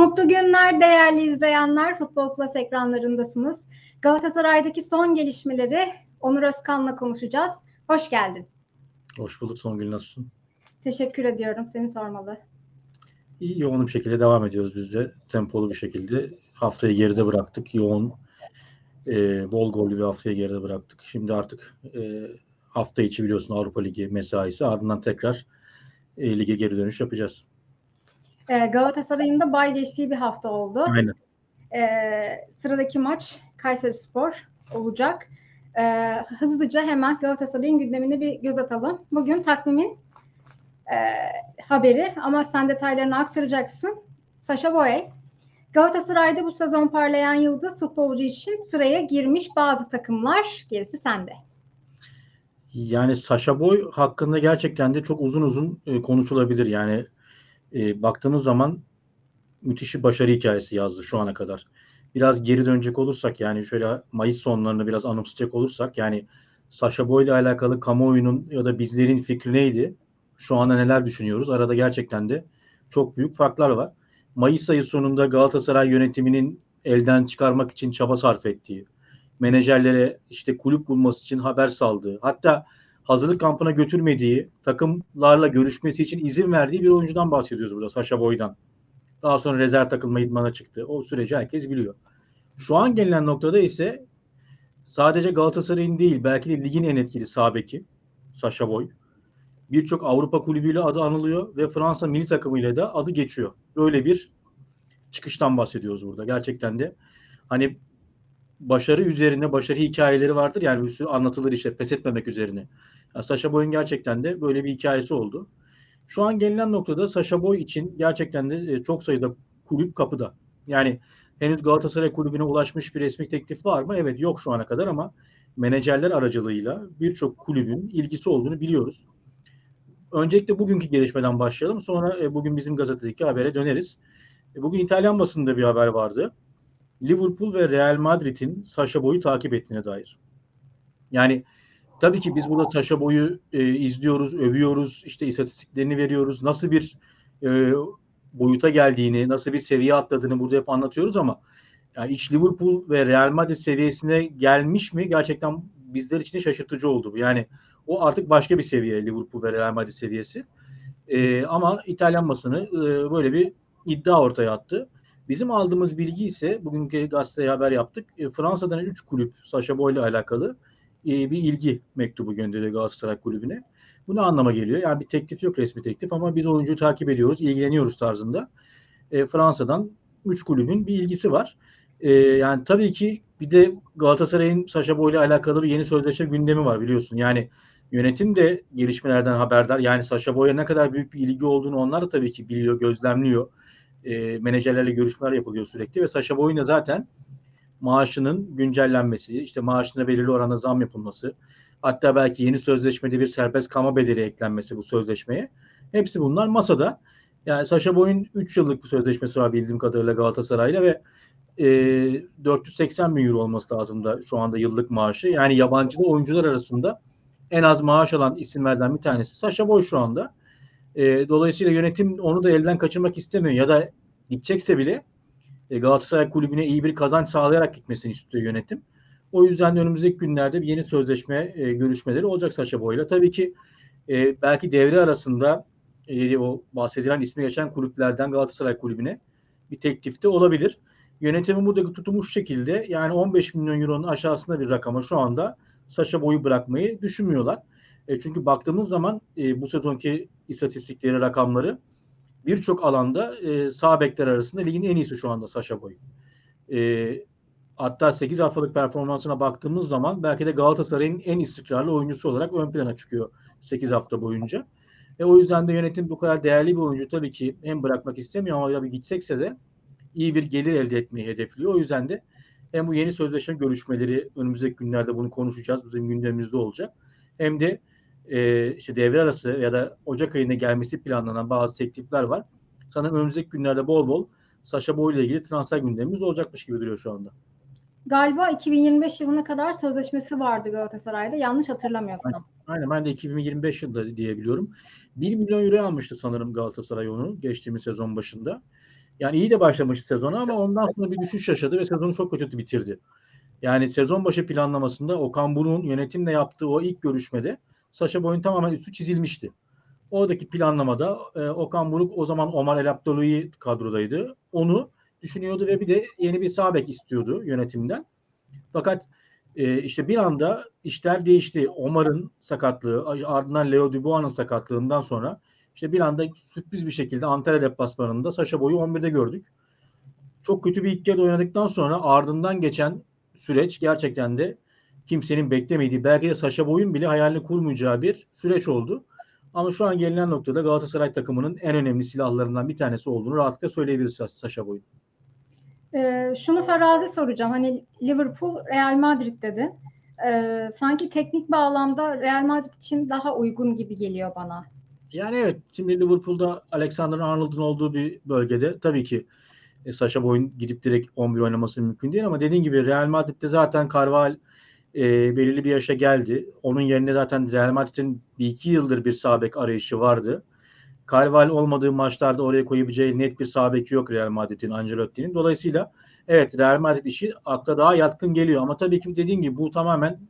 Mutlu günler değerli izleyenler. Futbol Plus ekranlarındasınız. Galatasaray'daki son gelişmeleri Onur Özkan'la konuşacağız. Hoş geldin. Hoş bulduk Songül nasılsın? Teşekkür ediyorum. Seni sormalı. İyi yoğun bir şekilde devam ediyoruz biz de. Tempolu bir şekilde. Haftayı geride bıraktık. Yoğun, e, bol gollü bir haftayı geride bıraktık. Şimdi artık e, hafta içi biliyorsun Avrupa Ligi mesaisi. Ardından tekrar e, lige geri dönüş yapacağız. Ee, Galatasaray'ın da bay geçtiği bir hafta oldu. Aynen. Ee, sıradaki maç Kayseri Spor olacak. Ee, hızlıca hemen Galatasaray'ın gündemine bir göz atalım. Bugün takvimin e, haberi ama sen detaylarını aktaracaksın. Sasha Boye, Galatasaray'da bu sezon parlayan yıldız futbolcu için sıraya girmiş bazı takımlar. Gerisi sende. Yani Sasha Boy hakkında gerçekten de çok uzun uzun e, konuşulabilir. Yani e, baktığımız zaman müthiş bir başarı hikayesi yazdı şu ana kadar. Biraz geri dönecek olursak yani şöyle Mayıs sonlarını biraz anımsayacak olursak yani Sasha Boy ile alakalı kamuoyunun ya da bizlerin fikri neydi? Şu anda neler düşünüyoruz? Arada gerçekten de çok büyük farklar var. Mayıs ayı sonunda Galatasaray yönetiminin elden çıkarmak için çaba sarf ettiği, menajerlere işte kulüp bulması için haber saldığı, hatta hazırlık kampına götürmediği, takımlarla görüşmesi için izin verdiği bir oyuncudan bahsediyoruz burada Sasha Boy'dan. Daha sonra rezerv takılma idmana çıktı. O süreci herkes biliyor. Şu an gelinen noktada ise sadece Galatasaray'ın değil belki de ligin en etkili sağ beki Sasha Boy. Birçok Avrupa kulübüyle adı anılıyor ve Fransa milli takımıyla da adı geçiyor. Böyle bir çıkıştan bahsediyoruz burada. Gerçekten de hani başarı üzerine başarı hikayeleri vardır. Yani bir sürü anlatılır işte pes etmemek üzerine. Sasha Boy'un gerçekten de böyle bir hikayesi oldu. Şu an gelinen noktada Sasha Boy için gerçekten de çok sayıda kulüp kapıda. Yani henüz Galatasaray kulübüne ulaşmış bir resmi teklif var mı? Evet yok şu ana kadar ama menajerler aracılığıyla birçok kulübün ilgisi olduğunu biliyoruz. Öncelikle bugünkü gelişmeden başlayalım. Sonra bugün bizim gazetedeki habere döneriz. Bugün İtalyan basında bir haber vardı. Liverpool ve Real Madrid'in Sasha Boy'u takip ettiğine dair. Yani tabii ki biz burada Sasha Boy'u e, izliyoruz, övüyoruz, işte istatistiklerini veriyoruz. Nasıl bir e, boyuta geldiğini, nasıl bir seviye atladığını burada hep anlatıyoruz ama yani iç Liverpool ve Real Madrid seviyesine gelmiş mi gerçekten bizler için de şaşırtıcı oldu. Yani o artık başka bir seviye Liverpool ve Real Madrid seviyesi. E, ama İtalyan basını e, böyle bir iddia ortaya attı. Bizim aldığımız bilgi ise bugünkü gazeteye haber yaptık. E, Fransa'dan 3 kulüp Sasha Boy ile alakalı e, bir ilgi mektubu gönderdi Galatasaray kulübüne. Bu ne anlama geliyor? Yani bir teklif yok resmi teklif ama biz oyuncuyu takip ediyoruz, ilgileniyoruz tarzında. E, Fransa'dan 3 kulübün bir ilgisi var. E, yani tabii ki bir de Galatasaray'ın Sasha Boy ile alakalı bir yeni sözleşme gündemi var biliyorsun. Yani yönetim de gelişmelerden haberdar. Yani Sasha Boy'a ne kadar büyük bir ilgi olduğunu onlar da tabii ki biliyor, gözlemliyor e, menajerlerle görüşmeler yapılıyor sürekli ve Sasha Boy'un da zaten maaşının güncellenmesi, işte maaşına belirli oranda zam yapılması, hatta belki yeni sözleşmede bir serbest kama bedeli eklenmesi bu sözleşmeye. Hepsi bunlar masada. Yani Sasha Boy'un 3 yıllık bir sözleşmesi var bildiğim kadarıyla Galatasaray'la ve e, 480 bin euro olması lazım da şu anda yıllık maaşı. Yani yabancı oyuncular arasında en az maaş alan isimlerden bir tanesi Sasha Boy şu anda. E, dolayısıyla yönetim onu da elden kaçırmak istemiyor ya da gidecekse bile e, Galatasaray kulübüne iyi bir kazanç sağlayarak gitmesini istiyor yönetim. O yüzden de önümüzdeki günlerde bir yeni sözleşme e, görüşmeleri olacak Saşa Boy'la. Tabii ki e, belki devre arasında e, o bahsedilen ismi geçen kulüplerden Galatasaray kulübüne bir teklifte olabilir. Yönetimin buradaki tutumu şu şekilde yani 15 milyon euronun aşağısında bir rakama şu anda Saşa Boy'u bırakmayı düşünmüyorlar. E, çünkü baktığımız zaman e, bu sezonki istatistikleri, rakamları birçok alanda e, sağ bekler arasında ligin en iyisi şu anda Saşa Boy. E, hatta 8 haftalık performansına baktığımız zaman belki de Galatasaray'ın en istikrarlı oyuncusu olarak ön plana çıkıyor 8 hafta boyunca. E, o yüzden de yönetim bu kadar değerli bir oyuncu tabii ki hem bırakmak istemiyor ama ya bir gitsekse de iyi bir gelir elde etmeyi hedefliyor. O yüzden de hem bu yeni sözleşme görüşmeleri önümüzdeki günlerde bunu konuşacağız. Bizim gündemimizde olacak. Hem de e, işte devre arası ya da Ocak ayında gelmesi planlanan bazı teklifler var. Sanırım önümüzdeki günlerde bol bol Sasha Boy ile ilgili transfer gündemimiz olacakmış gibi duruyor şu anda. Galiba 2025 yılına kadar sözleşmesi vardı Galatasaray'da. Yanlış hatırlamıyorsam. Aynen, ben de 2025 yılında diyebiliyorum. 1 milyon euro almıştı sanırım Galatasaray onu geçtiğimiz sezon başında. Yani iyi de başlamıştı sezonu ama ondan sonra bir düşüş yaşadı ve sezonu çok kötü bitirdi. Yani sezon başı planlamasında Okan Buruk'un yönetimle yaptığı o ilk görüşmede Saşa Boy'un tamamen üstü çizilmişti. Oradaki planlamada e, Okan Buruk o zaman Omar El Abdaloui kadrodaydı. Onu düşünüyordu ve bir de yeni bir sağ istiyordu yönetimden. Fakat e, işte bir anda işler değişti. Omar'ın sakatlığı, ardından Leo Dubois'ın sakatlığından sonra işte bir anda sürpriz bir şekilde Antalya deplasmanında Saşa Boy'u 11'de gördük. Çok kötü bir ilk yarı oynadıktan sonra ardından geçen süreç gerçekten de kimsenin beklemediği, belki de Saşa Boy'un bile hayalini kurmayacağı bir süreç oldu. Ama şu an gelinen noktada Galatasaray takımının en önemli silahlarından bir tanesi olduğunu rahatlıkla söyleyebiliriz Saşa Boy'un. Ee, şunu farazi soracağım. Hani Liverpool, Real Madrid dedi. Ee, sanki teknik bağlamda Real Madrid için daha uygun gibi geliyor bana. Yani evet. Şimdi Liverpool'da Alexander Arnold'un olduğu bir bölgede tabii ki e, Saşa Boy'un gidip direkt 11 oynaması mümkün değil ama dediğin gibi Real Madrid'de zaten Carval e, belirli bir yaşa geldi. Onun yerine zaten Real Madrid'in bir iki yıldır bir sabek arayışı vardı. Carval olmadığı maçlarda oraya koyabileceği net bir sabeki yok Real Madrid'in, Ancelotti'nin. Dolayısıyla evet Real Madrid işi akla daha yatkın geliyor. Ama tabii ki dediğim gibi bu tamamen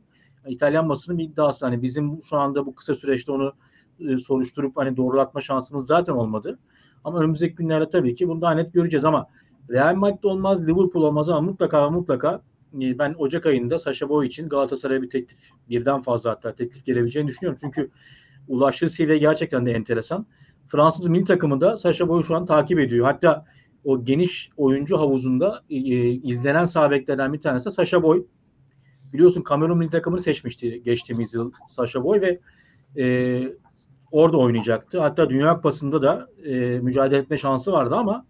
İtalyan basının bir iddiası. Hani bizim şu anda bu kısa süreçte onu e, soruşturup hani doğrulatma şansımız zaten olmadı. Ama önümüzdeki günlerde tabii ki bunu daha net göreceğiz ama Real Madrid olmaz, Liverpool olmaz ama mutlaka mutlaka ben Ocak ayında Saşa Boy için Galatasaray'a bir teklif, birden fazla hatta teklif gelebileceğini düşünüyorum. Çünkü ulaştığı seviye gerçekten de enteresan. Fransız milli takımı da Saşa Boy'u şu an takip ediyor. Hatta o geniş oyuncu havuzunda e, e izlenen sağ beklerden bir tanesi de Saşa Boy. Biliyorsun Kamerun milli takımını seçmişti geçtiğimiz yıl Saşa Boy ve e, orada oynayacaktı. Hatta Dünya Kupası'nda da e, mücadele etme şansı vardı ama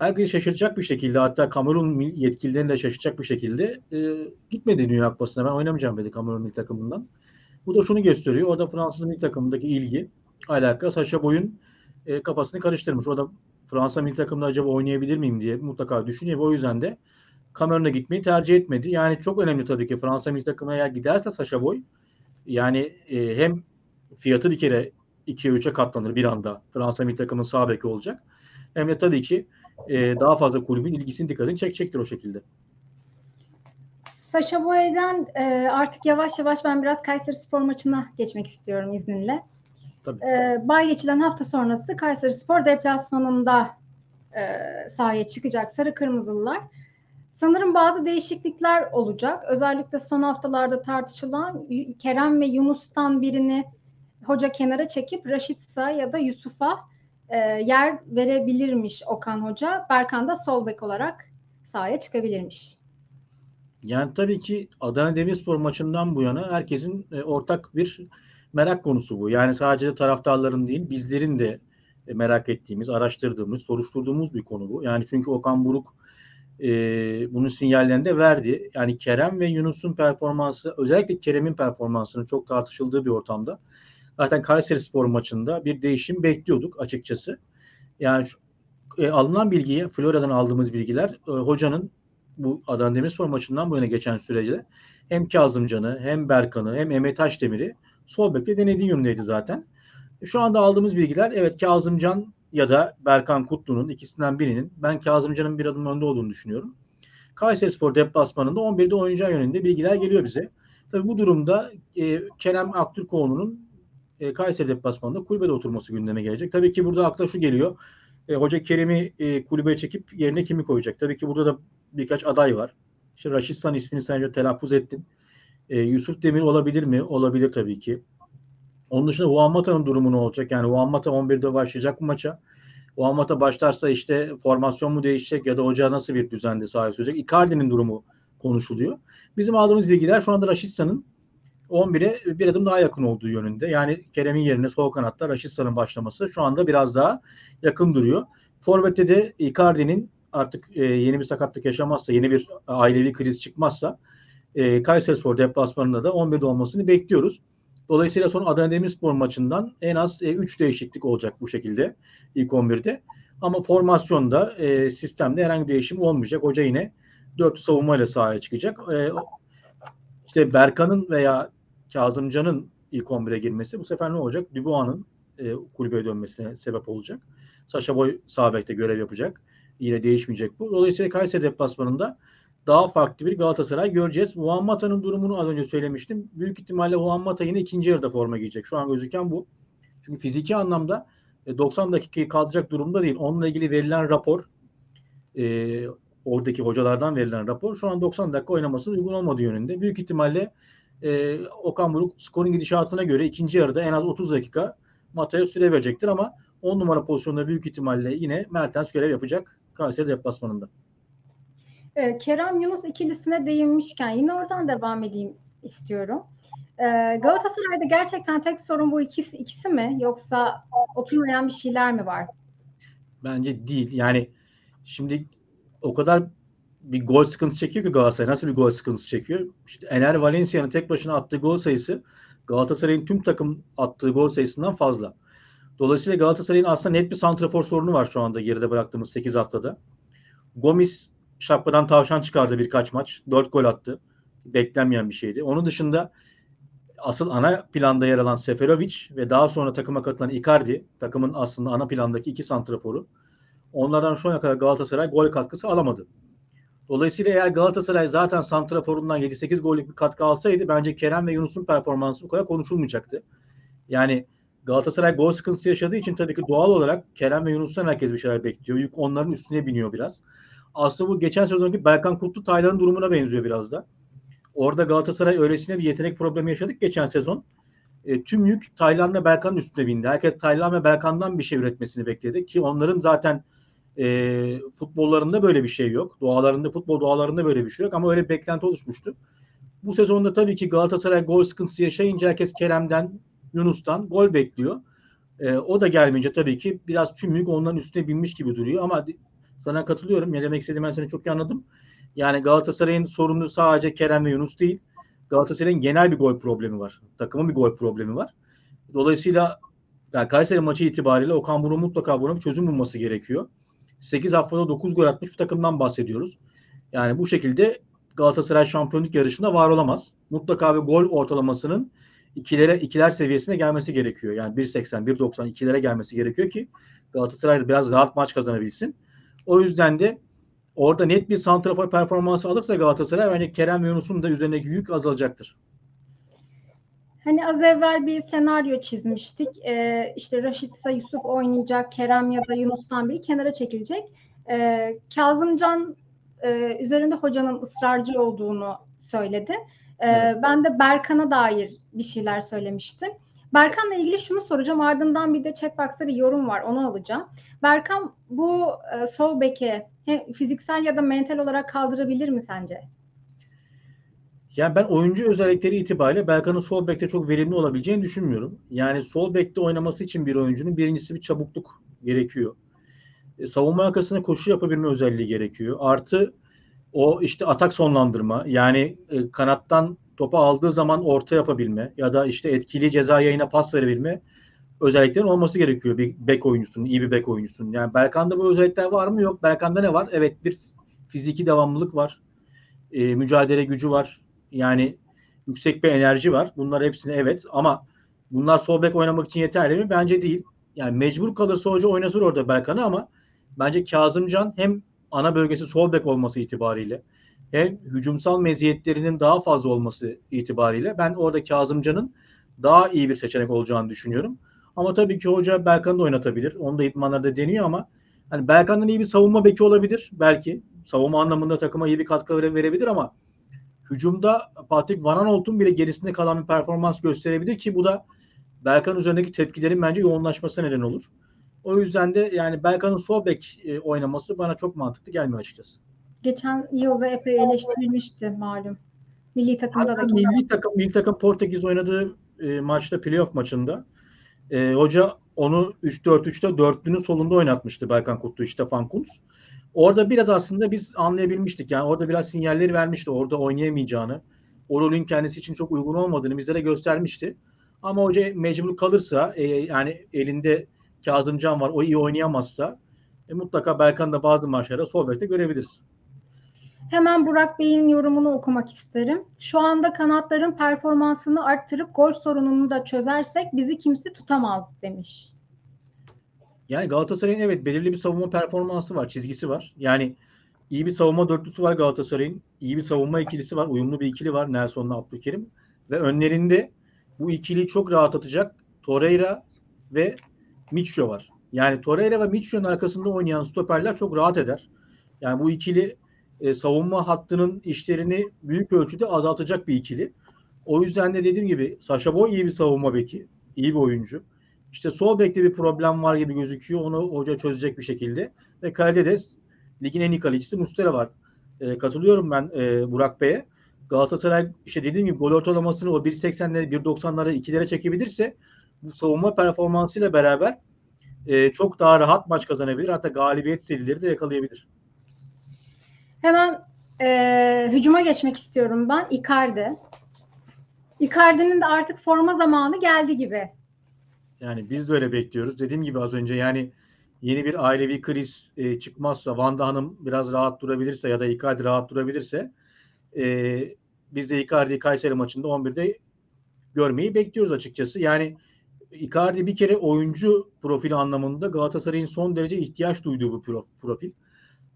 belki şaşıracak bir şekilde hatta Kamerun yetkililerini de şaşıracak bir şekilde e, gitmedi Dünya Kupası'na. Ben oynamayacağım dedi Kamerun milli takımından. Bu da şunu gösteriyor. O da Fransız milli takımındaki ilgi alaka Saşa Boy'un e, kafasını karıştırmış. O da Fransa milli takımda acaba oynayabilir miyim diye mutlaka düşünüyor o yüzden de Kamerun'a gitmeyi tercih etmedi. Yani çok önemli tabii ki Fransa milli takımına eğer giderse Saşa Boy yani e, hem fiyatı bir kere 2'ye 3'e katlanır bir anda. Fransa milli takımın sağ beki olacak. Hem de tabii ki e, daha fazla kulübün ilgisini dikkatini çekecektir o şekilde. Saşa Boy'dan e, artık yavaş yavaş ben biraz Kayseri Spor maçına geçmek istiyorum izninle. Tabii. E, bay geçilen hafta sonrası Kayseri Spor deplasmanında e, sahaya çıkacak Sarı Kırmızılılar. Sanırım bazı değişiklikler olacak. Özellikle son haftalarda tartışılan Kerem ve Yunus'tan birini hoca kenara çekip Raşitsa ya da Yusuf'a e, yer verebilirmiş Okan Hoca. Berkan da sol bek olarak sahaya çıkabilirmiş. Yani tabii ki Adana Demirspor maçından bu yana herkesin e, ortak bir merak konusu bu. Yani sadece taraftarların değil bizlerin de e, merak ettiğimiz, araştırdığımız, soruşturduğumuz bir konu bu. Yani çünkü Okan Buruk e, bunun sinyallerini de verdi. Yani Kerem ve Yunus'un performansı, özellikle Kerem'in performansının çok tartışıldığı bir ortamda. Zaten Kayseri Spor maçında bir değişim bekliyorduk açıkçası. Yani şu, e, alınan bilgiyi, Florya'dan aldığımız bilgiler e, hocanın bu Adana Demirspor maçından bu yana geçen sürece hem Kazımcan'ı hem Berkan'ı hem Emre Taşdemir'i sol bekle denediği yönündeydi zaten. Şu anda aldığımız bilgiler evet Kazımcan ya da Berkan Kutlu'nun ikisinden birinin ben Kazımcan'ın bir adım önde olduğunu düşünüyorum. Kayseri Spor deplasmanında 11'de oynayacağı yönünde bilgiler geliyor bize. Tabii bu durumda e, Kerem Aktürkoğlu'nun e, Kayseri deplasmanında kulübede oturması gündeme gelecek. Tabii ki burada akla şu geliyor. E, Hoca Kerem'i e, kulübeye çekip yerine kimi koyacak? Tabii ki burada da birkaç aday var. İşte Raşistan ismini sen önce telaffuz ettin. E, Yusuf Demir olabilir mi? Olabilir tabii ki. Onun dışında Huamata'nın durumu ne olacak? Yani Huamata 11'de başlayacak mı maça? Huamata başlarsa işte formasyon mu değişecek ya da hoca nasıl bir düzende sahaya sürecek? Icardi'nin durumu konuşuluyor. Bizim aldığımız bilgiler şu anda Raşistan'ın 11'e bir adım daha yakın olduğu yönünde. Yani Kerem'in yerine sol kanatta Raşistan'ın başlaması şu anda biraz daha yakın duruyor. Forvet'te de Icardi'nin artık e, yeni bir sakatlık yaşamazsa, yeni bir ailevi kriz çıkmazsa e, Kayserispor deplasmanında da 11'de olmasını bekliyoruz. Dolayısıyla son Adana Demirspor maçından en az 3 e, değişiklik olacak bu şekilde ilk 11'de. Ama formasyonda, e, sistemde herhangi bir değişim olmayacak. Hoca yine 4 savunmayla sahaya çıkacak. E, işte Berkan'ın veya Kazımcan'ın ilk 11'e girmesi bu sefer ne olacak? Dubois'ın e, kulübeye dönmesine sebep olacak. Saşa Boy sağ bekte görev yapacak. ile değişmeyecek bu. Dolayısıyla Kayseri deplasmanında daha farklı bir Galatasaray göreceğiz. Juan Mata'nın durumunu az önce söylemiştim. Büyük ihtimalle Juan Mata yine ikinci yarıda forma giyecek. Şu an gözüken bu. Çünkü fiziki anlamda 90 dakikayı kaldıracak durumda değil. Onunla ilgili verilen rapor e, oradaki hocalardan verilen rapor şu an 90 dakika oynamasının uygun olmadığı yönünde. Büyük ihtimalle e, Okan Buruk skorun gidişatına göre ikinci yarıda en az 30 dakika Mata'ya süre verecektir ama 10 numara pozisyonunda büyük ihtimalle yine Mertens görev yapacak Kayseri deplasmanında. Ee, Kerem Yunus ikilisine değinmişken yine oradan devam edeyim istiyorum. Ee, Galatasaray'da gerçekten tek sorun bu ikisi, ikisi mi yoksa oturmayan bir şeyler mi var? Bence değil. Yani şimdi o kadar bir gol sıkıntısı çekiyor ki Galatasaray. Nasıl bir gol sıkıntısı çekiyor? İşte Ener Valencia'nın tek başına attığı gol sayısı Galatasaray'ın tüm takım attığı gol sayısından fazla. Dolayısıyla Galatasaray'ın aslında net bir santrafor sorunu var şu anda geride bıraktığımız 8 haftada. Gomis şapkadan tavşan çıkardı birkaç maç. 4 gol attı. Beklenmeyen bir şeydi. Onun dışında asıl ana planda yer alan Seferovic ve daha sonra takıma katılan Icardi takımın aslında ana plandaki iki santraforu. Onlardan şu ana kadar Galatasaray gol katkısı alamadı. Dolayısıyla eğer Galatasaray zaten santraforundan 7-8 gollük bir katkı alsaydı bence Kerem ve Yunus'un performansı bu kadar konuşulmayacaktı. Yani Galatasaray gol sıkıntısı yaşadığı için tabii ki doğal olarak Kerem ve Yunus'tan herkes bir şeyler bekliyor. Yük onların üstüne biniyor biraz. Aslında bu geçen sezonki Berkan Kutlu Taylan'ın durumuna benziyor biraz da. Orada Galatasaray öylesine bir yetenek problemi yaşadık geçen sezon. E, tüm yük Taylan ve Berkan'ın üstüne bindi. Herkes Taylan ve Berkan'dan bir şey üretmesini bekledi ki onların zaten e, futbollarında böyle bir şey yok. Doğalarında, futbol doğalarında böyle bir şey yok ama öyle bir beklenti oluşmuştu. Bu sezonda tabii ki Galatasaray gol sıkıntısı yaşayınca herkes Kerem'den, Yunus'tan gol bekliyor. E, o da gelmeyince tabii ki biraz tüm yük onların üstüne binmiş gibi duruyor ama sana katılıyorum. Ne demek istediğimi ben seni çok iyi anladım. Yani Galatasaray'ın sorunu sadece Kerem ve Yunus değil. Galatasaray'ın genel bir gol problemi var. Takımın bir gol problemi var. Dolayısıyla yani Kayseri maçı itibariyle Okan Buruk mutlaka buna bir çözüm bulması gerekiyor. 8 haftada 9 gol atmış bir takımdan bahsediyoruz. Yani bu şekilde Galatasaray şampiyonluk yarışında var olamaz. Mutlaka bir gol ortalamasının ikilere ikiler seviyesine gelmesi gerekiyor. Yani 1.80, 1.90 ikilere gelmesi gerekiyor ki Galatasaray biraz rahat maç kazanabilsin. O yüzden de orada net bir santrafor performansı alırsa Galatasaray bence Kerem Yunus'un da üzerindeki yük azalacaktır. Hani az evvel bir senaryo çizmiştik. Ee, işte Raşitsa Yusuf oynayacak, Kerem ya da Yunus'tan biri kenara çekilecek. Ee, Kazımcan e, üzerinde hocanın ısrarcı olduğunu söyledi. Ee, evet. Ben de Berkan'a dair bir şeyler söylemiştim. Berkan'la ilgili şunu soracağım. Ardından bir de checkbox'ta bir yorum var. Onu alacağım. Berkan bu e, sol beke fiziksel ya da mental olarak kaldırabilir mi sence? Yani ben oyuncu özellikleri itibariyle Berkan'ın sol bekte çok verimli olabileceğini düşünmüyorum. Yani sol bekte oynaması için bir oyuncunun birincisi bir çabukluk gerekiyor. E, savunma arkasına koşu yapabilme özelliği gerekiyor. Artı o işte atak sonlandırma yani e, kanattan topu aldığı zaman orta yapabilme ya da işte etkili ceza yayına pas verebilme özelliklerin olması gerekiyor bir bek oyuncusunun, iyi bir bek oyuncusunun. Yani Berkan'da bu özellikler var mı? Yok. Berkan'da ne var? Evet bir fiziki devamlılık var. E, mücadele gücü var. Yani yüksek bir enerji var. Bunlar hepsine evet ama bunlar sol bek oynamak için yeterli mi? Bence değil. Yani mecbur kalırsa hoca oynatır orada Berkan'ı ama bence Kazımcan hem ana bölgesi sol bek olması itibariyle hem hücumsal meziyetlerinin daha fazla olması itibariyle ben orada Kazımcan'ın daha iyi bir seçenek olacağını düşünüyorum. Ama tabii ki hoca Berkan'ı da oynatabilir. Onu da idmanlarda deniyor ama hani Berkan'dan iyi bir savunma beki olabilir belki. Savunma anlamında takıma iyi bir katkı verebilir ama hücumda Patrick Van Aanholt'un bile gerisinde kalan bir performans gösterebilir ki bu da Berkan üzerindeki tepkilerin bence yoğunlaşması neden olur. O yüzden de yani Berkan'ın sol bek e, oynaması bana çok mantıklı gelmiyor açıkçası. Geçen yılda epey eleştirilmişti malum. Milli takımda da. Milli takım, milli takım Portekiz oynadığı e, maçta playoff maçında e, hoca onu 3-4-3'te dörtlünün solunda oynatmıştı Berkan Kutlu, Stefan Kuntz. Orada biraz aslında biz anlayabilmiştik. Yani orada biraz sinyalleri vermişti. Orada oynayamayacağını, o rolün kendisi için çok uygun olmadığını bizlere göstermişti. Ama hoca mecbur kalırsa e, yani elinde Kazımcan var. O iyi oynayamazsa e, mutlaka Berkan da bazı maçlarda sol bekte görebiliriz. Hemen Burak Bey'in yorumunu okumak isterim. Şu anda kanatların performansını arttırıp gol sorununu da çözersek bizi kimse tutamaz demiş. Yani Galatasaray'ın evet belirli bir savunma performansı var, çizgisi var. Yani iyi bir savunma dörtlüsü var Galatasaray'ın. iyi bir savunma ikilisi var, uyumlu bir ikili var Nelson'la Abdülkerim. Ve önlerinde bu ikiliyi çok rahatlatacak Torreira ve Mitcho var. Yani Torreira ve Mitcho'nun arkasında oynayan stoperler çok rahat eder. Yani bu ikili e, savunma hattının işlerini büyük ölçüde azaltacak bir ikili. O yüzden de dediğim gibi Sasha Boy iyi bir savunma beki. iyi bir oyuncu. İşte sol bekte bir problem var gibi gözüküyor. Onu hoca çözecek bir şekilde. Ve kalede de ligin en iyi kalecisi Mustera var. E, katılıyorum ben e, Burak Bey'e. Galatasaray işte dediğim gibi gol ortalamasını o 1.80'lere 1.90'lara 2'lere çekebilirse bu savunma performansıyla beraber e, çok daha rahat maç kazanabilir. Hatta galibiyet serileri de yakalayabilir. Hemen e, hücuma geçmek istiyorum ben. Icardi. Icardi'nin de artık forma zamanı geldi gibi. Yani biz de öyle bekliyoruz. Dediğim gibi az önce yani yeni bir ailevi kriz e, çıkmazsa, Vanda Hanım biraz rahat durabilirse ya da Icardi rahat durabilirse e, biz de Icardi'yi Kayseri maçında 11'de görmeyi bekliyoruz açıkçası. Yani Icardi bir kere oyuncu profili anlamında Galatasaray'ın son derece ihtiyaç duyduğu bu profil.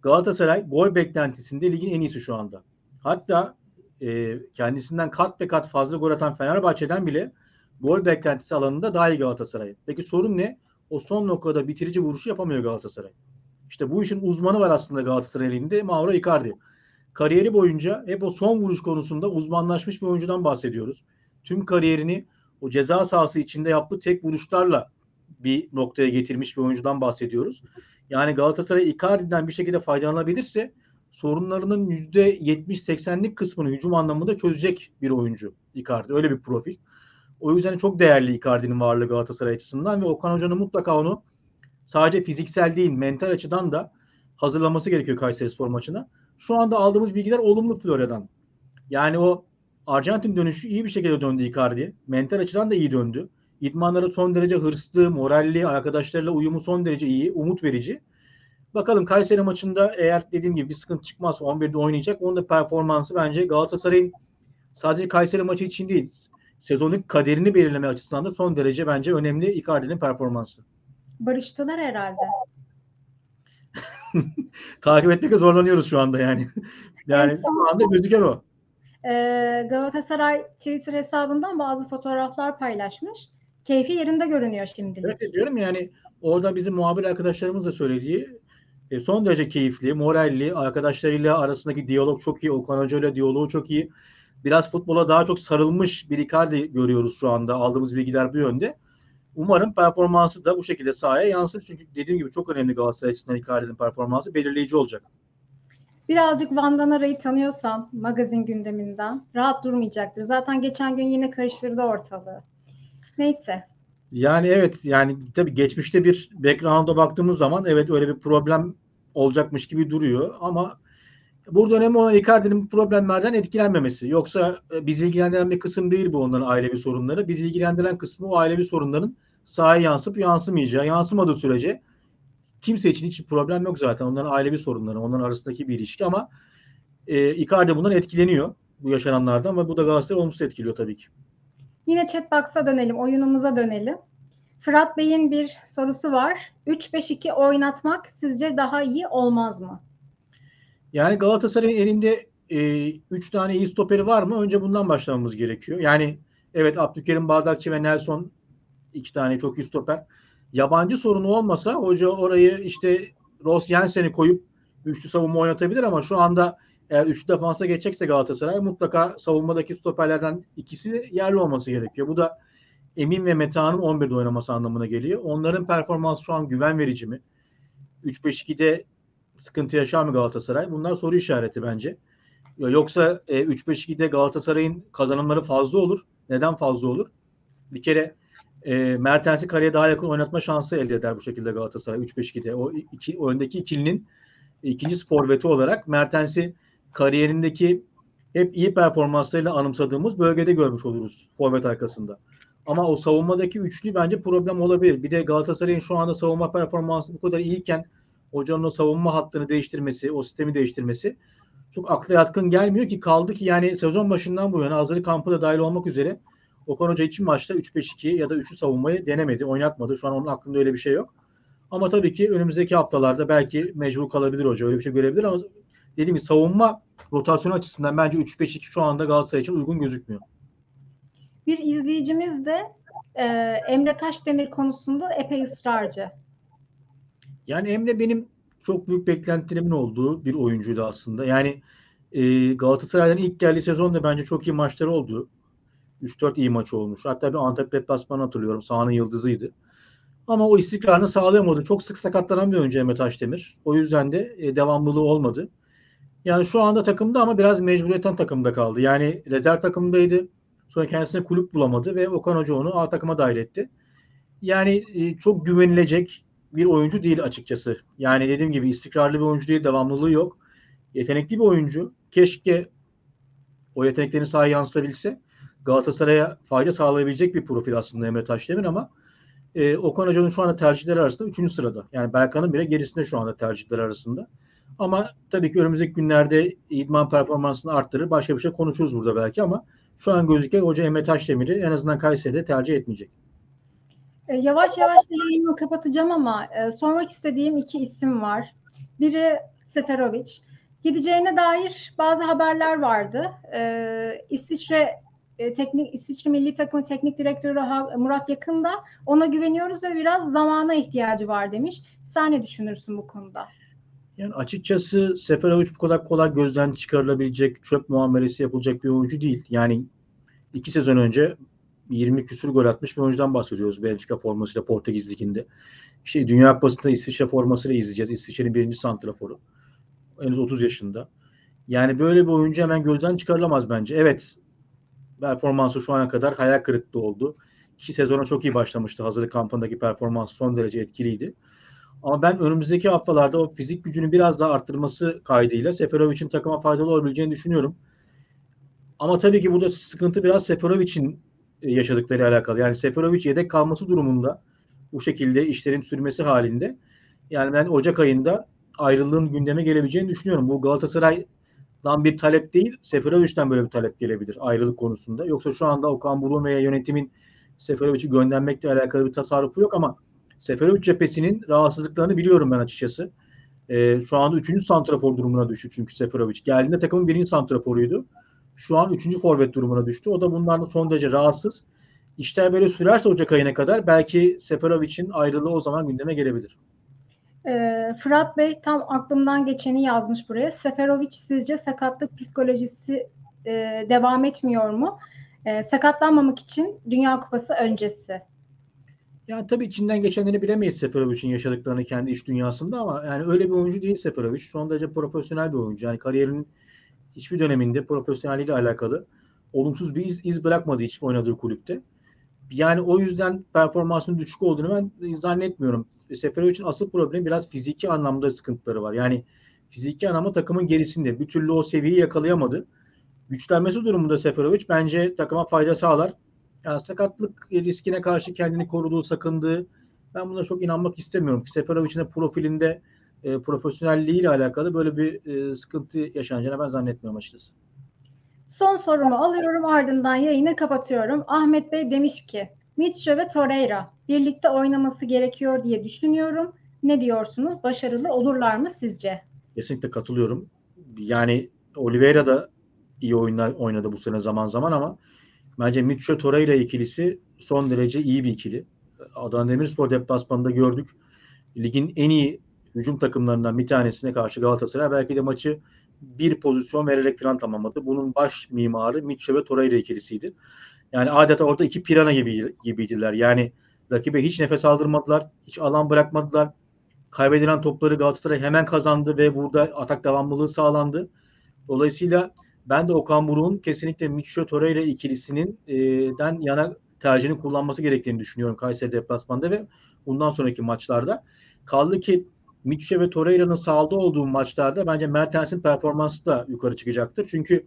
Galatasaray gol beklentisinde ligin en iyisi şu anda. Hatta e, kendisinden kat ve kat fazla gol atan Fenerbahçe'den bile gol beklentisi alanında daha iyi Galatasaray. Peki sorun ne? O son noktada bitirici vuruşu yapamıyor Galatasaray. İşte bu işin uzmanı var aslında Galatasaray elinde Mauro Icardi. Kariyeri boyunca hep o son vuruş konusunda uzmanlaşmış bir oyuncudan bahsediyoruz. Tüm kariyerini o ceza sahası içinde yaptığı tek vuruşlarla bir noktaya getirmiş bir oyuncudan bahsediyoruz. Yani Galatasaray Icardi'den bir şekilde faydalanabilirse sorunlarının %70-80'lik kısmını hücum anlamında çözecek bir oyuncu Icardi. Öyle bir profil. O yüzden çok değerli Icardi'nin varlığı Galatasaray açısından ve Okan Hoca'nın mutlaka onu sadece fiziksel değil mental açıdan da hazırlaması gerekiyor Kayseri Spor maçına. Şu anda aldığımız bilgiler olumlu Florya'dan. Yani o Arjantin dönüşü iyi bir şekilde döndü Icardi. Mental açıdan da iyi döndü. İdmanları son derece hırslı, moralli, arkadaşlarıyla uyumu son derece iyi, umut verici. Bakalım Kayseri maçında eğer dediğim gibi bir sıkıntı çıkmaz 11'de oynayacak. Onun da performansı bence Galatasaray'ın sadece Kayseri maçı için değil sezonun kaderini belirleme açısından da son derece bence önemli Icardi'nin performansı. Barıştılar herhalde. Takip etmekte zorlanıyoruz şu anda yani. Yani evet, şu anda gözüken o. Ee, Galatasaray Twitter hesabından bazı fotoğraflar paylaşmış. Keyfi yerinde görünüyor şimdilik. Evet diyorum yani orada bizim muhabir arkadaşlarımız da söylediği e, son derece keyifli, moralli, arkadaşlarıyla arasındaki diyalog çok iyi, Okan Hoca ile diyaloğu çok iyi. Biraz futbola daha çok sarılmış bir Icardi görüyoruz şu anda. Aldığımız bilgiler bu yönde. Umarım performansı da bu şekilde sahaya yansır. Çünkü dediğim gibi çok önemli Galatasaray açısından Icardi'nin performansı belirleyici olacak. Birazcık Van Danara'yı tanıyorsam magazin gündeminden rahat durmayacaktır. Zaten geçen gün yine karıştırdı ortalığı. Neyse. Yani evet yani tabii geçmişte bir background'a baktığımız zaman evet öyle bir problem olacakmış gibi duruyor ama burada önemli olan Icardi'nin problemlerden etkilenmemesi. Yoksa e, bizi ilgilendiren bir kısım değil bu onların ailevi sorunları. Bizi ilgilendiren kısmı o ailevi sorunların sahaya yansıp yansımayacağı. Yansımadığı sürece kimse için hiç problem yok zaten. Onların ailevi sorunları, onların arasındaki bir ilişki ama e, Icardi bundan etkileniyor bu yaşananlardan ve bu da Galatasaray olumsuz etkiliyor tabii ki. Yine chatbox'a dönelim, oyunumuza dönelim. Fırat Bey'in bir sorusu var. 3-5-2 oynatmak sizce daha iyi olmaz mı? Yani Galatasaray'ın elinde 3 e, tane iyi stoperi var mı? Önce bundan başlamamız gerekiyor. Yani evet Abdülkerim Bardakçı ve Nelson iki tane çok iyi stoper. Yabancı sorunu olmasa hoca orayı işte Ross Jensen'i koyup üçlü savunma oynatabilir ama şu anda eğer üçlü defansa geçecekse Galatasaray mutlaka savunmadaki stoperlerden ikisi yerli olması gerekiyor. Bu da Emin ve Meta'nın 11'de oynaması anlamına geliyor. Onların performansı şu an güven verici mi? 3-5-2'de sıkıntı yaşar mı Galatasaray? Bunlar soru işareti bence. Yoksa e, 3-5-2'de Galatasaray'ın kazanımları fazla olur. Neden fazla olur? Bir kere e, Mertens'i kareye daha yakın oynatma şansı elde eder bu şekilde Galatasaray 3-5-2'de. O iki, o öndeki ikilinin ikinci forveti olarak Mertens'i kariyerindeki hep iyi performanslarıyla anımsadığımız bölgede görmüş oluruz forvet arkasında. Ama o savunmadaki üçlü bence problem olabilir. Bir de Galatasaray'ın şu anda savunma performansı bu kadar iyiyken hocanın o savunma hattını değiştirmesi, o sistemi değiştirmesi çok akla yatkın gelmiyor ki kaldı ki yani sezon başından bu yana hazırlık kampı da dahil olmak üzere Okan Hoca için maçta 3-5-2 ya da 3'ü savunmayı denemedi, oynatmadı. Şu an onun aklında öyle bir şey yok. Ama tabii ki önümüzdeki haftalarda belki mecbur kalabilir hoca. Öyle bir şey görebilir ama dediğim gibi savunma rotasyon açısından bence 3-5-2 şu anda Galatasaray için uygun gözükmüyor. Bir izleyicimiz de e, Emre Taşdemir konusunda epey ısrarcı. Yani Emre benim çok büyük beklentilerimin olduğu bir oyuncuydu aslında. Yani e, Galatasaray'dan ilk geldiği sezonda bence çok iyi maçları oldu. 3-4 iyi maç olmuş. Hatta bir Antep deplasmanı hatırlıyorum. Sahanın yıldızıydı. Ama o istikrarını sağlayamadı. Çok sık sakatlanan bir oyuncu Emre Taşdemir. O yüzden de e, devamlılığı olmadı. Yani şu anda takımda ama biraz mecburiyetten takımda kaldı. Yani rezerv takımdaydı. Sonra kendisine kulüp bulamadı ve Okan Hoca onu A takıma dahil etti. Yani e, çok güvenilecek bir oyuncu değil açıkçası. Yani dediğim gibi istikrarlı bir oyuncu değil, devamlılığı yok. Yetenekli bir oyuncu. Keşke o yeteneklerini sahaya yansıtabilse. Galatasaray'a fayda sağlayabilecek bir profil aslında Emre Taşdemir ama e, Okan Hoca'nın şu anda tercihleri arasında 3. sırada. Yani Berkan'ın bile gerisinde şu anda tercihleri arasında. Ama tabii ki önümüzdeki günlerde idman performansını arttırır. Başka bir şey konuşuruz burada belki ama şu an gözüken Hoca Emre Taşdemir'i en azından Kayseri'de tercih etmeyecek. E, yavaş yavaş da yayını kapatacağım ama e, sormak istediğim iki isim var. Biri Seferovic. Gideceğine dair bazı haberler vardı. E, İsviçre e, teknik İsviçre Milli Takımı Teknik Direktörü Murat Yakında ona güveniyoruz ve biraz zamana ihtiyacı var demiş. Sen ne düşünürsün bu konuda? Yani açıkçası Seferovic bu kadar kolay gözden çıkarılabilecek, çöp muamelesi yapılacak bir oyuncu değil. Yani iki sezon önce 20 küsur gol atmış bir oyuncudan bahsediyoruz Belçika formasıyla Portekiz Ligi'nde. İşte Dünya Kupası'nda İsviçre formasıyla izleyeceğiz. İsviçre'nin birinci santraforu. Henüz 30 yaşında. Yani böyle bir oyuncu hemen gözden çıkarılamaz bence. Evet performansı şu ana kadar hayal kırıklığı oldu. İki sezona çok iyi başlamıştı. Hazırlık kampındaki performans son derece etkiliydi. Ama ben önümüzdeki haftalarda o fizik gücünü biraz daha arttırması kaydıyla Seferovic'in takıma faydalı olabileceğini düşünüyorum. Ama tabii ki burada sıkıntı biraz Seferovic'in yaşadıkları alakalı. Yani Seferovic yedek kalması durumunda bu şekilde işlerin sürmesi halinde yani ben Ocak ayında ayrılığın gündeme gelebileceğini düşünüyorum. Bu Galatasaray'dan bir talep değil, Seferovic'den böyle bir talep gelebilir ayrılık konusunda. Yoksa şu anda Okan Buruk veya yönetimin Seferovic'i göndermekle alakalı bir tasarrufu yok ama Seferovic cephesinin rahatsızlıklarını biliyorum ben açıkçası. Ee, şu anda 3. santrafor durumuna düştü çünkü Seferovic. Geldiğinde takımın 1. santraforuydu. Şu an 3. forvet durumuna düştü. O da bunlardan son derece rahatsız. İşler böyle sürerse Ocak ayına kadar belki Seferovic'in ayrılığı o zaman gündeme gelebilir. E, Fırat Bey tam aklımdan geçeni yazmış buraya. Seferovic sizce sakatlık psikolojisi e, devam etmiyor mu? E, sakatlanmamak için Dünya Kupası öncesi. Yani tabii içinden geçenleri bilemeyiz Seferovic'in yaşadıklarını kendi iş dünyasında ama yani öyle bir oyuncu değil Seferovic. Son derece profesyonel bir oyuncu. Yani kariyerinin hiçbir döneminde profesyonelliğiyle alakalı olumsuz bir iz, iz bırakmadı hiç oynadığı kulüpte. Yani o yüzden performansının düşük olduğunu ben zannetmiyorum. Seferovic'in asıl problemi biraz fiziki anlamda sıkıntıları var. Yani fiziki anlamda takımın gerisinde. Bir türlü o seviyeyi yakalayamadı. Güçlenmesi durumunda Seferovic bence takıma fayda sağlar. Yani sakatlık riskine karşı kendini koruduğu, sakındığı ben buna çok inanmak istemiyorum. Seferovic'in profilinde e, profesyonelliğiyle alakalı böyle bir e, sıkıntı yaşanacağını ben zannetmiyorum açıkçası. Son sorumu alıyorum ardından yayını kapatıyorum. Ahmet Bey demiş ki Mitchell ve Torreira birlikte oynaması gerekiyor diye düşünüyorum. Ne diyorsunuz? Başarılı olurlar mı sizce? Kesinlikle katılıyorum. Yani Oliveira da iyi oyunlar oynadı bu sene zaman zaman ama bence Mitchell Torreira ikilisi son derece iyi bir ikili. Adana Demirspor deplasmanında gördük. Ligin en iyi hücum takımlarından bir tanesine karşı Galatasaray belki de maçı bir pozisyon vererek falan tamamladı. Bunun baş mimarı Mitchell ve Torreira ikilisiydi. Yani adeta orada iki pirana gibi gibiydiler. Yani rakibe hiç nefes aldırmadılar. Hiç alan bırakmadılar. Kaybedilen topları Galatasaray hemen kazandı ve burada atak devamlılığı sağlandı. Dolayısıyla ben de Okan Buruk'un kesinlikle Mitchell Torreira ikilisinin e, den yana tercihini kullanması gerektiğini düşünüyorum Kayseri deplasmanda ve bundan sonraki maçlarda. Kaldı ki Mitchell ve Torreira'nın sahada olduğu maçlarda bence Mertens'in performansı da yukarı çıkacaktır. Çünkü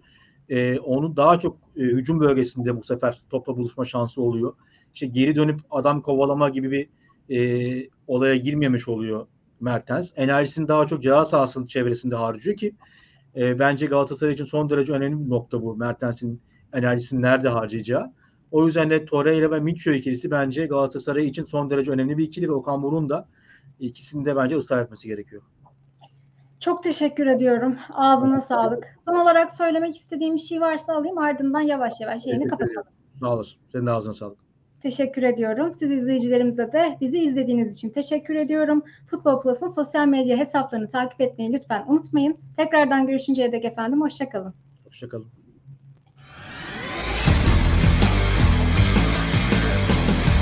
e, onu daha çok e, hücum bölgesinde bu sefer topla buluşma şansı oluyor. İşte geri dönüp adam kovalama gibi bir e, olaya girmemiş oluyor Mertens. Enerjisini daha çok ceza sahasının çevresinde harcıyor ki e, bence Galatasaray için son derece önemli bir nokta bu. Mertens'in enerjisini nerede harcayacağı. O yüzden de Torreira ve Mitchell ikilisi bence Galatasaray için son derece önemli bir ikili ve Okan Buruk'un da İkisini de bence ısrar etmesi gerekiyor. Çok teşekkür ediyorum. Ağzına sağlık. Son olarak söylemek istediğim bir şey varsa alayım ardından yavaş yavaş yayını kapatalım. Sağ olasın. Senin de ağzına sağlık. Teşekkür ediyorum. Siz izleyicilerimize de bizi izlediğiniz için teşekkür ediyorum. Futbol Plus'ın sosyal medya hesaplarını takip etmeyi lütfen unutmayın. Tekrardan görüşünceye dek efendim. Hoşçakalın. Hoşçakalın.